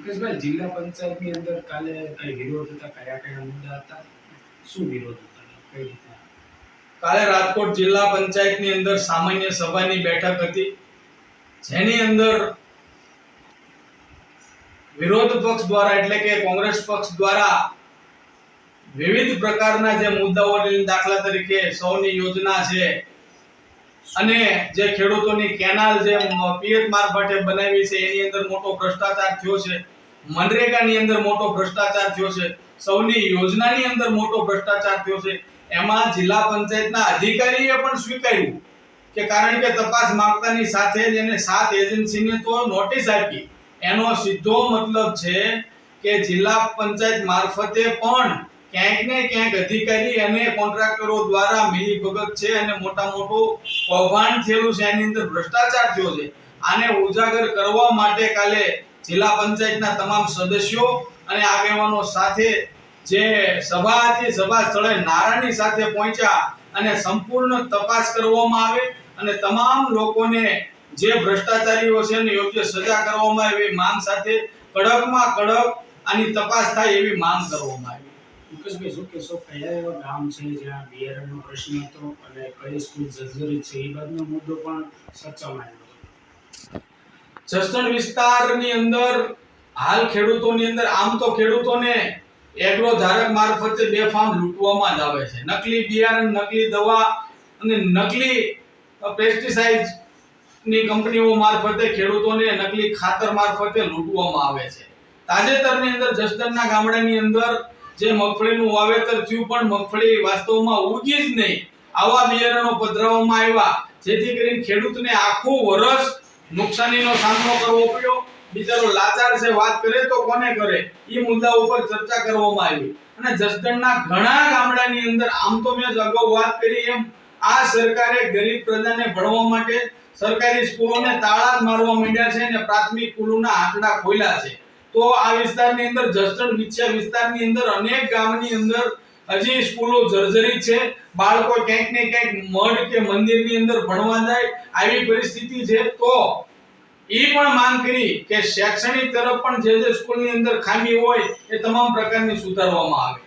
મુકેશભાઈ જિલ્લા પંચાયતની અંદર કાલે કઈ વિરોધ હતા? કયા કયા મુદ્દા હતા? શું વિરોધ હતા? કઈ રીતે? કાલે રાજકોટ જિલ્લા પંચાયતની અંદર સામાન્ય સભાની બેઠક હતી. જેની અંદર વિરોધ પક્ષ દ્વારા, એટલે કે કોંગ્રેસ પક્ષ દ્વારા વિવિધ પ્રકારના જે મુદ્દાઓ દાખલા તરીકે સૌની યોજના છે અને જે ખેડૂતોની કેનાલ જે પિયત મારફતે બનાવી છે, એની અંદર મોટો ભ્રષ્ટાચાર થયો છે. મનરેગાની અંદર મોટો ભ્રષ્ટાચાર થયો છે. સૌની યોજનાની અંદર મોટો ભ્રષ્ટાચાર થયો છે. એમાં જિલ્લા પંચાયતના અધિકારીએ પણ સ્વીકાર્યું કે કારણ કે તપાસ માંગતાની સાથે જ એને સાત એજન્સીને તો નોટિસ આપી. એનો સીધો મતલબ છે કે જિલ્લા પંચાયત મારફતે પણ ક્યાંક ને ક્યાંક અધિકારી અને કોન્ટ્રાક્ટરો દ્વારા મિલીભગત છે અને મોટા મોટું કૌભાંડ થયેલું છે. એની અંદર ભ્રષ્ટાચાર થયો છે. આને ઉજાગર કરવા માટે કાલે જિલ્લા પંચાયતના તમામ સદસ્યો અને આગેવાનો સાથે જે સભા હતી, સભા સ્થળે નારાની સાથે પહોંચ્યા અને સંપૂર્ણ તપાસ કરવામાં આવે અને તમામ લોકોને જે ભ્રષ્ટાચારીઓ છે એને યોગ્ય સજા કરવામાં આવે એવી માંગ સાથે કડકમાં કડક આની તપાસ થાય એવી માંગ કરવામાં આવી. મુકેશભાઈ શું કહેશો કયા એવા ગામ છે જ્યાં બિયારણનો પ્રશ્ન હતો અને કઈ સ્કૂલ જર્જરિત છે એ બાદનો મુદ્દો પણ ચર્ચામાં આવ્યો જસદણ વિસ્તારની અંદર હાલ ખેડૂતોની અંદર આમ તો ખેડૂતોને એગ્રો ધારક મારફતે બેફામ લૂંટવામાં જ આવે છે. નકલી બિયારણ નકલી દવા અને નકલી પેસ્ટિસાઇડની કંપનીઓ મારફતે ખેડૂતોને નકલી ખાતર મારફતે લૂંટવામાં આવે છે. તાજેતરની અંદર જસદણના ગામડાની અંદર જે મગફળીનું વાવેતર થયું પણ મગફળી વાસ્તવમાં ઉગી જ નહીં. આવા બિયારણો પધરાવવામાં આવ્યા, જેથી કરીને ખેડૂતને આખું વર્ષ નુકસાનીનો સામનો કરવો પડ્યો. બિચારો લાચાર છે, વાત કરે તો કોને કરે? એ મુદ્દા ઉપર ચર્ચા કરવામાં આવી. અને જસદણના ઘણા ગામડાની અંદર, આમ તો મેં અગાઉ વાત કરી એમ, આ સરકારે ગરીબ પ્રજાને ભણવા માટે સરકારી સ્કૂલોને તાળા મારવા માંડ્યા છે અને પ્રાથમિક સ્કૂલોના આંકડા ખોલ્યા છે. તો આ વિસ્તારની અંદર જસદણ વિછ્યા વિસ્તારની અંદર અનેક ગામની અંદર હજી સ્કૂલો જર્જરિત છે. બાળકો ક્યાંક ને ક્યાંક મઠ કે મંદિરની અંદર ભણવા જાય, આવી પરિસ્થિતિ છે. તો એ પણ માંગ કરી કે શૈક્ષણિક તરફ પણ જે જે સ્કૂલની અંદર ખામી હોય એ તમામ પ્રકારની સુધારવામાં આવે.